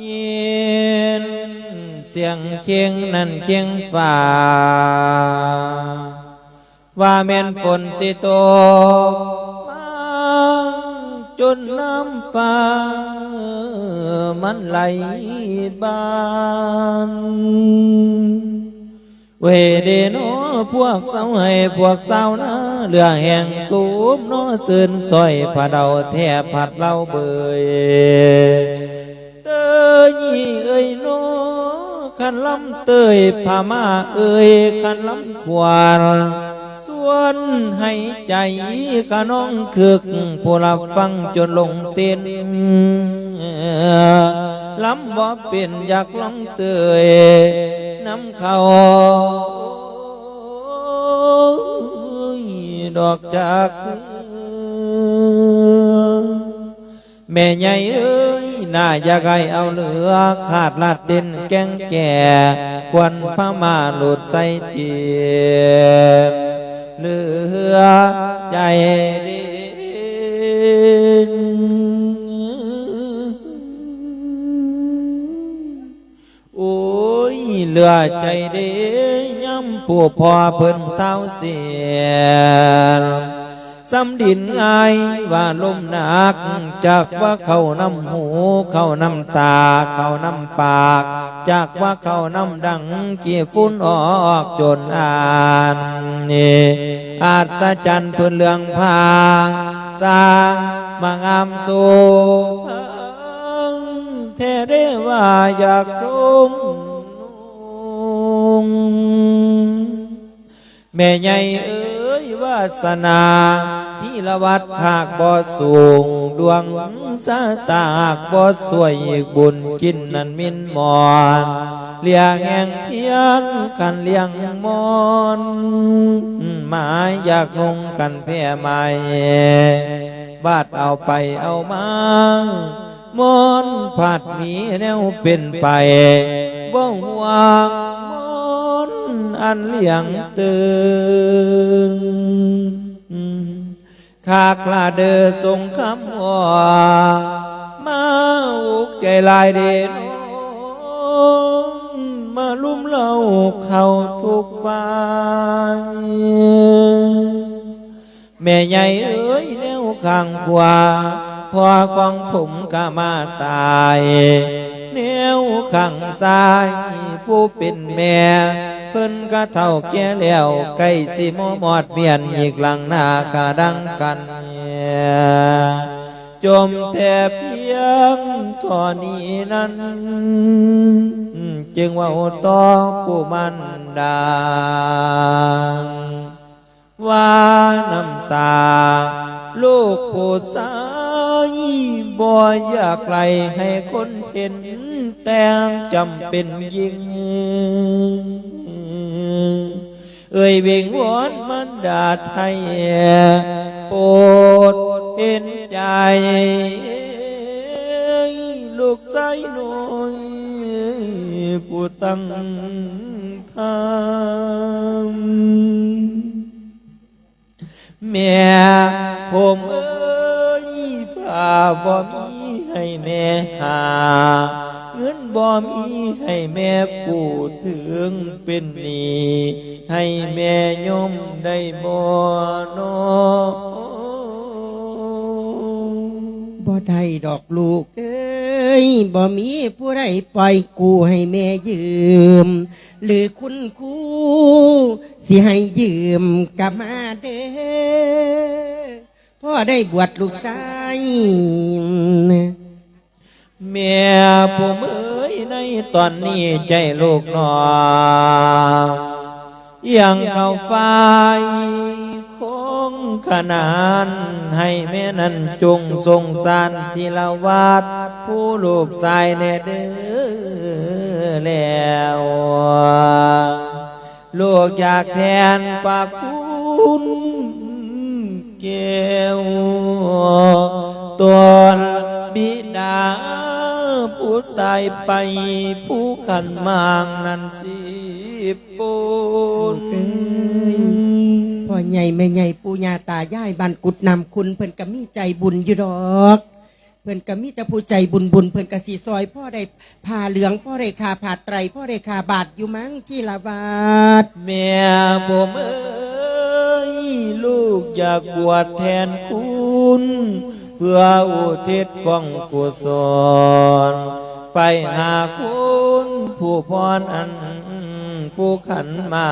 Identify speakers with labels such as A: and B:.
A: ยินเสียงเคียงนั่นเคียงฝ่าว่าแม่นฝนสิตกมาจนน้ำฟ้ามันไหลบานเวเดโนพวกเสาวให้พวกสาวนะเรือแห่งสูบโนสื่นซอยผาเดาแทบผัดเล่าเบยเตย เอ้ยโนขันลำเตยผามาเอ้ยขันลำควานส่วนให้ใจกะน้องคึกผู้รับฟังจนลงเต้นลำบ่เป็นอยากลองเตยน้ำเขาดอกจากแม่ใหญ่เอ้ ยน่าอยากให้เอาเหลือ ขาดลาดเด่นแกงแก่ ควันพมาหลุดใส่เตียงเหลือใจเด่นโอ้ยเหลือใจเด้ย้ำผู้พอเพิ่นเท้าเสีย สำดินไงายว่าลมหนัก จากว่าเขาน้ำหู เขาน้ำตา เขาน้ำปาก จากว่าเขาน้ำดังเกี่ยฟุ้นออกจนอ่านนี่อาจสะจันเพื่นเลืองพาสร้างมางามสูเทเรว่าอยากสมนุงแม่ใหญ่เอ้ยวาสนา ละวัดภาคบ่สูงดวงสาตาหากบ่สวยอีกบุญกินนันมินมอนเลี้ยงแห่งเพียงกันเลี้ยงมอนหมายอยากงงกันแพ่ใหม่บาดเอาไปเอามามอนผาดหมีแนวเป็นไปบ่หวางมอนอันเลี้ยงตื่น ขากลาเดอทรงคำว่ามาอุกใจลายเด่นมาลุ่มเล่าเข้าทุกฝ่ายแม่ใหญ่เอ้ยแนวข้างขวาพ่อของผมก็มาตายแนวข้างซ้ายผู้เป็นแม่ เพิ่นก็เท่าแก่แล้วใกล้สิมอมอดเมียนอีกหลังหน้ากะดังกันจมแต่เพียงท่อนี้นั้น จึงว่าต่อผู้มันดาว่าน้ำตา ลูกผู้สายบ่อยากไกลให้คนเห็น แต่งจำเป็นยิ่ง อ่ยเวิงวอนมันดาไทยโปรดเห็นใจลูกใจหน้อยผู้ตั้งทำแม่ผมเอ้ยผ้าบ่มีให้แม่หา เงินบ่มีให้แม่กูถึงเป็นหนี้ให้แม่ยมได้บ่นอ
B: บ่ได้ดอกลูกเอ้ยบ่มีผู้ใดปล่อยกูให้แม่ยืม หรือคุณครูสิให้ยืมกลับมาเด้อพ่อได้บวชลูกชาย
A: แม่ผมเอ้ยในตอนนี้ใจลูกหนอยังเข้าไฟคงขนานให้แม่นั้นจงทรงสารทีละวาดผู้ลูกชายแน่เด้อแล้วลูกอยากแทนปากคุณแก้วตัว ตายไปผู้ขันมางนั้นสิปูน
B: พ่อใหญ่แม่ใหญ่ปู่ย่าตายายบ้านกุดนำคุณเพิ่นก็มีใจบุญอยู่ดอกเพิ่นก็มีแต่ผู้ใจบุญบุญเพิ่นก็สีซอยพ่อได้ผ่าเหลืองพ่อได้คาผ่าไตรพ่อได้คาบาทอยู่มั้งที่ละวาด
A: แม่ผมเอ้ยลูกอยากบวชแทนคุณ เพื่ออุทิศกองกุศล ไปหาคุณผู้พรอันผู้ขันมา